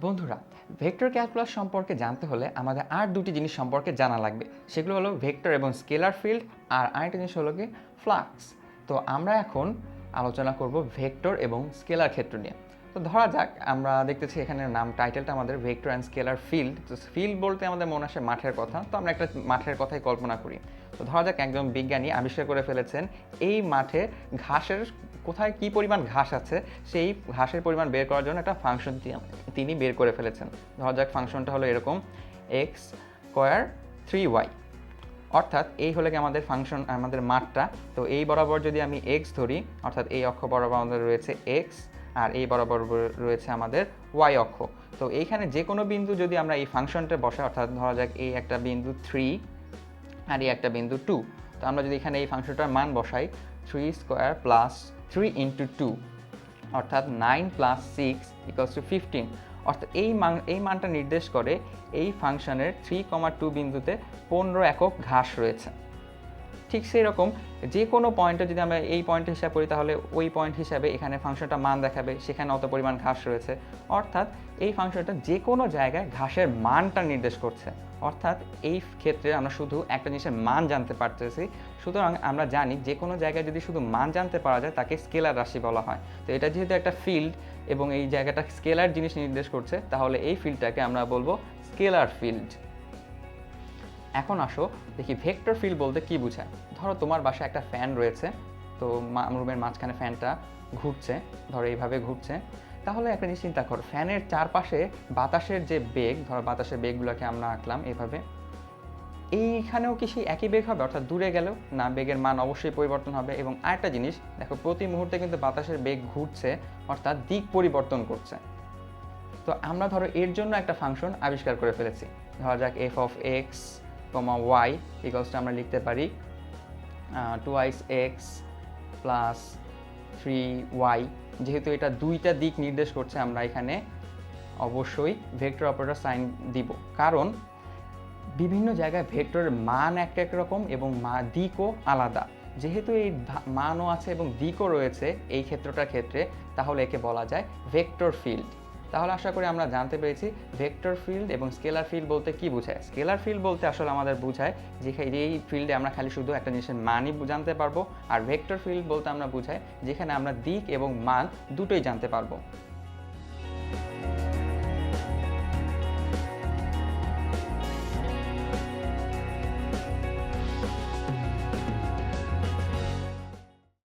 বন্ধুরা, vector calculus সম্পর্কে জানতে হলে আমাদের আর দুটি জিনিস সম্পর্কে জানা লাগবে। সেগুলো হলো ভেক্টর এবং স্কেলার ফিল্ড আর আরেকটা জিনিস হলো কি ফ্লাক্স। তো আমরা এখন আলোচনা করব ভেক্টর এবং স্কেলার ক্ষেত্র নিয়ে। তো ধরা যাক, আমরা দেখতেছি এখানে নাম টাইটেলটা আমাদের ভেক্টর অ্যান্ড স্কেলার ফিল্ড তো ফিল্ড বলতে আমাদের মনে আসে মাঠের কথা। তো আমরা একটা মাঠের কথাই কল্পনা করি। তো ধরা যাক একজন বিজ্ঞানী আবিষ্কার করে ফেলেছেন, এই মাঠে ঘাসের কোথায় কি পরিমাণ ঘাস আছে, সেই ঘাসের পরিমাণ বের করার জন্য একটা ফাংশন তিনি বের করে ফেলেছেন। ধরা যাক ফাংশনটা হলো এরকম এক্স স্কোয়ার থ্রি ওয়াই অর্থাৎ এই হলে কি আমাদের ফাংশন আমাদের মাঠটা। তো এই বরাবর যদি আমি এক্স ধরি, অর্থাৎ এই অক্ষ বরাবর আমাদের রয়েছে এক্স আর এই বরাবর রয়েছে আমাদের ওয়াই অক্ষ। তো এইখানে যে কোনো বিন্দু যদি আমরা এই ফাংশনটা বসাই, অর্থাৎ ধরা যাক এই একটা বিন্দু থ্রি আর এই একটা বিন্দু টু তো আমরা যদি এখানে এই ফাংশনটার মান বসাই three square plus three into two অর্থাৎ nine plus six equals to fifteen অর্থাৎ এই মান, এই মানটা নির্দেশ করে এই ফাংশনের থ্রি কমা টু বিন্দুতে পনেরো একক ঘাস রয়েছে। ঠিক সেই রকম যে কোনো পয়েন্টে যদি আমরা এই পয়েন্ট হিসাব করি, তাহলে ওই পয়েন্ট হিসাবে এখানে ফাংশনটা মান দেখাবে, সেখানে অত পরিমাণ ঘাস রয়েছে। অর্থাৎ এই ফাংশনটা যে কোনো জায়গায় ঘাসের মানটা নির্দেশ করছে। অর্থাৎ এই ক্ষেত্রে আমরা শুধু একটা জিনিসের মান জানতে পারতেছি। সুতরাং আমরা জানি যে কোনো জায়গায় যদি শুধু মান জানতে পারা যায়, তাকে স্কেলার রাশি বলা হয়। তো এটা যেহেতু একটা ফিল্ড এবং এই জায়গাটা স্কেলার জিনিস নির্দেশ করছে, তাহলে এই ফিল্ডটাকে আমরা বলব স্কেলার ফিল্ড এখন আসো, দেখি ভেক্টর ফিল্ড বলতে কি বোঝায়? ধরো তোমার বাসায় একটা ফ্যান রয়েছে, তো রুমের মাঝখানে ফ্যানটা ঘুরছে, ধরো এইভাবে ঘুরছে। তাহলে একটা জিনিস চিন্তা কর, ফ্যানের চারপাশে বাতাসের যে বেগ, ধরো বাতাসের বেগগুলোকে আমরা আঁকলাম এভাবে, এইখানেও কি সেই একই বেগ হবে? অর্থাৎ দূরে গেলেও? না, বেগের মান অবশ্যই পরিবর্তন হবে। এবং আরেকটা জিনিস, দেখো প্রতি মুহূর্তে কিন্তু বাতাসের বেগ ঘুরছে, অর্থাৎ দিক পরিবর্তন করছে। তো আমরা ধরো এর জন্য একটা ফাংশন আবিষ্কার করে ফেলেছি। ধরা যাক F of X comma Y ইকলসটা আমরা লিখতে পারি two ice X plus three Y যেহেতু এটা দুইটা দিক নির্দেশ করছে, আমরা এখানে অবশ্যই ভেক্টর অপারেটর সাইন দিব। কারণ বিভিন্ন জায়গায় ভেক্টরের মান এক এক রকম এবং মা, দিকও আলাদা। যেহেতু এই মানও আছে এবং দিকও রয়েছে এই ক্ষেত্রটার ক্ষেত্রে, তাহলে একে বলা যায় ভেক্টর ফিল্ড তাহলে আশা করি আমরা জানতে পেরেছি ভেক্টর ফিল্ড এবং স্কেলার ফিল্ড বলতে কি বোঝায়। স্কেলার ফিল্ড বলতে আসলে আমাদের বোঝায় যেখানে এই ফিল্ডে আমরা খালি শুধু একটা জিনিসের মানই জানতে পারব, আর ভেক্টর ফিল্ড বলতে আমরা বোঝাই যেখানে আমরা দিক এবং মান দুটোই জানতে পারব।